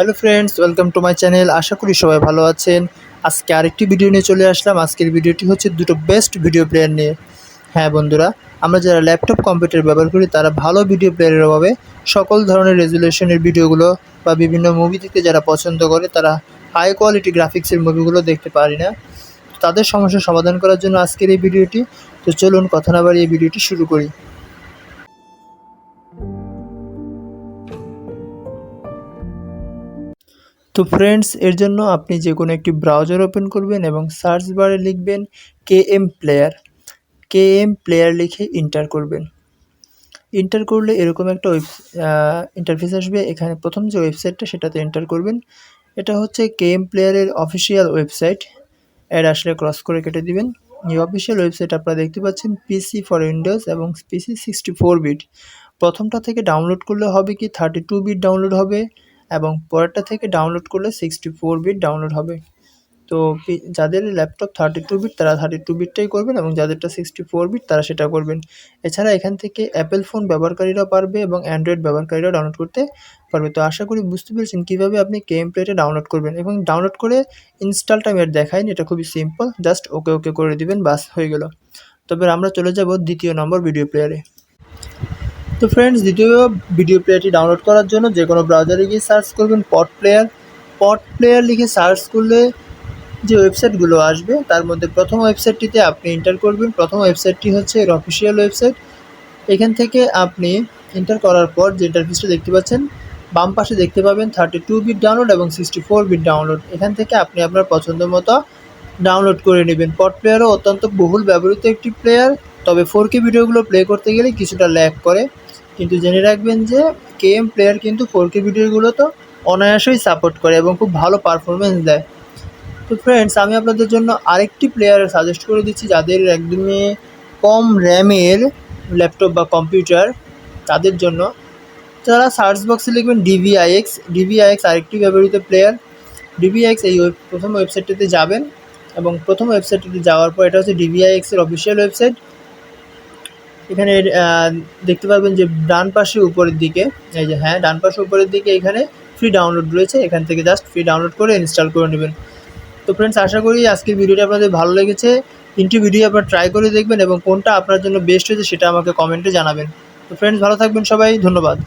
Hello friends, welcome to my channel. আশা করি সবাই ভালো আছেন। আজকে আরেকটি ভিডিও নিয়ে চলে আসলাম। আজকের ভিডিওটি হচ্ছে দুটো বেস্ট ভিডিও প্লেয়ার নিয়ে। হ্যাঁ বন্ধুরা, আমরা যারা ল্যাপটপ কম্পিউটার ব্যবহার করি, তারা ভালো ভিডিও প্লেয়ারের অভাবে সকল ধরনের রেজুলেশনের ভিডিওগুলো বা বিভিন্ন মুভি দেখতে যারা পছন্দ করে, তারা হাই কোয়ালিটি গ্রাফিক্সের মুভিগুলো দেখতে পারি না। তাদের সমস্যার সমাধান করার জন্য আজকের এই ভিডিওটি তো চলুন কথা না বাড়িয়ে ভিডিওটি শুরু করি। তো ফ্রেন্ডস এর জন্য আপনি যে কোনো একটি ব্রাউজার ওপেন করবেন এবং সার্চ বারে লিখবেন K M player K M player লিখে ইন্টার করবেন। ইন্টার করলে এরকম একটা ওয়েব ইন্টারফেস আসবে। এখানে প্রথম যে ওয়েবসাইটটা সেটাতে এন্টার করবেন। এটা হচ্ছে কে এম প্লেয়ারের অফিসিয়াল ওয়েবসাইট অ্যাড আসলে ক্রস করে কেটে দিবেন। এই অফিসিয়াল ওয়েবসাইট আপনারা দেখতে পাচ্ছেন পিসি ফর উইন্ডোজ এবং পিসি সিক্সটি ফোর বিট প্রথমটা থেকে ডাউনলোড করলে হবে কি থার্টি টু বিট ডাউনলোড হবে। এবং পরেরটা থেকে ডাউনলোড করলে সিক্সটি ফোর বিট ডাউনলোড হবে। তো যাদের ল্যাপটপ থার্টি টু বিট তারা থার্টি টু বিটটাই করবেন এবং যাদেরটা সিক্সটি ফোর বিট তারা সেটা করবেন। এছাড়া এখান থেকে অ্যাপেল ফোন ব্যবহারকারীরা পারবে এবং অ্যান্ড্রয়েড ব্যবহারকারীরাও ডাউনলোড করতে পারবে। তো আশা করি বুঝতে পেরেছেন কীভাবে আপনি গেম প্লেটা ডাউনলোড করবেন এবং ডাউনলোড করে ইনস্টলটা আমি আর দেখাইনি এটা খুবই সিম্পল জাস্ট ওকে ওকে করে দিবেন, বাস হয়ে গেল। তবে আমরা চলে যাব দ্বিতীয় নম্বর ভিডিও প্লেয়ারে তো ফ্রেন্ডস দ্বিতীয় ভিডিও প্লেয়ারটি ডাউনলোড করার জন্য যে কোনো ব্রাউজারে গিয়ে সার্চ করবেন পট প্লেয়ার পট প্লেয়ার লিখে সার্চ করলে যে ওয়েবসাইটগুলো আসবে, তার মধ্যে প্রথম ওয়েবসাইটটিতে আপনি এন্টার করবেন। প্রথম ওয়েবসাইটটি হচ্ছে এর অফিসিয়াল ওয়েবসাইট এখান থেকে আপনি এন্টার করার পর যে ইন্টারফেসটা দেখতে পাচ্ছেন, বাম পাশে দেখতে পাবেন থার্টি টু বিট ডাউনলোড এবং সিক্সটি ফোর বিট ডাউনলোড এখান থেকে আপনি আপনার পছন্দ মতো ডাউনলোড করে নেবেন। পট প্লেয়ারও অত্যন্ত বহুল ব্যবহৃত একটি প্লেয়ার তবে ফোর কে ভিডিওগুলো প্লে করতে গেলে কিছুটা ল্যাগ করে। কিন্তু জেনে রাখবেন যে কে এম প্লেয়ার কিন্তু ফোর কে ভিডিওগুলো তো অনায়াসেই সাপোর্ট করে এবং খুব ভালো পারফরমেন্স দেয়। তো ফ্রেন্ডস আমি আপনাদের জন্য আরেকটি প্লেয়ার সাজেস্ট করে দিচ্ছি যাদের একদমই কম র্যামের ল্যাপটপ বা কম্পিউটার তাদের জন্য। তারা সার্চ বক্সে লিখবেন ডিভিআইএক্স ডিভিআইএক্স আরেকটি ব্যবহৃত প্লেয়ার ডিভিআইএক্স এই প্রথম ওয়েবসাইটটিতে যাবেন এবং প্রথম ওয়েবসাইটটিতে যাওয়ার পর এটা হচ্ছে ডিভিআইএক্সের অফিসিয়াল ওয়েবসাইট এখানে দেখতে পারবেন যে ডান পাশে উপরের দিকে, এই যে হ্যাঁ ডান পাশে উপরের দিকে এখানে ফ্রি ডাউনলোড রয়েছে, এখান থেকে জাস্ট ফ্রি ডাউনলোড করে ইনস্টল করে নেবেন। তো ফ্রেন্ডস আশা করি আজকের ভিডিওটা আপনাদের ভালো লেগেছে। তিনটি ভিডিও আপনারা ট্রাই করে দেখবেন এবং কোনটা আপনার জন্য বেস্ট হয়েছে সেটা আমাকে কমেন্টে জানাবেন। তো ফ্রেন্ডস ভালো থাকবেন সবাই, ধন্যবাদ।